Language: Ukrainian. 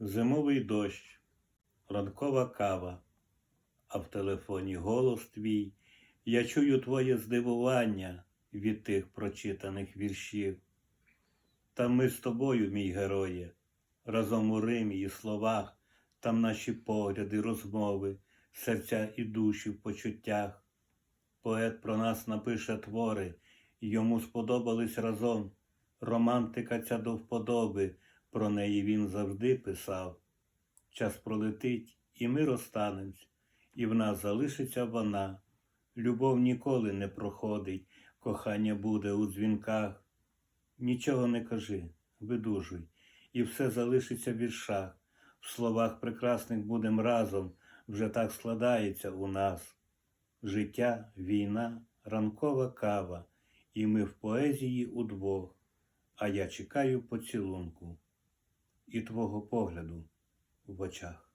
Зимовий дощ, ранкова кава, а в телефоні голос твій. Я чую твоє здивування від тих прочитаних віршів. Та ми з тобою, мій героє, разом у Римі і словах, там наші погляди, розмови, серця і душі в почуттях. Поет про нас напише твори, йому сподобались разом. Романтика ця до вподоби, про неї він завжди писав. Час пролетить, і ми розстанемось, і в нас залишиться вона. Любов ніколи не проходить, кохання буде у дзвінках. Нічого не кажи, видужуй, і все залишиться в віршах. В словах прекрасних будем разом, вже так складається у нас. Життя, війна, ранкова кава, і ми в поезії удвох, а я чекаю поцілунку і твого погляду в очах.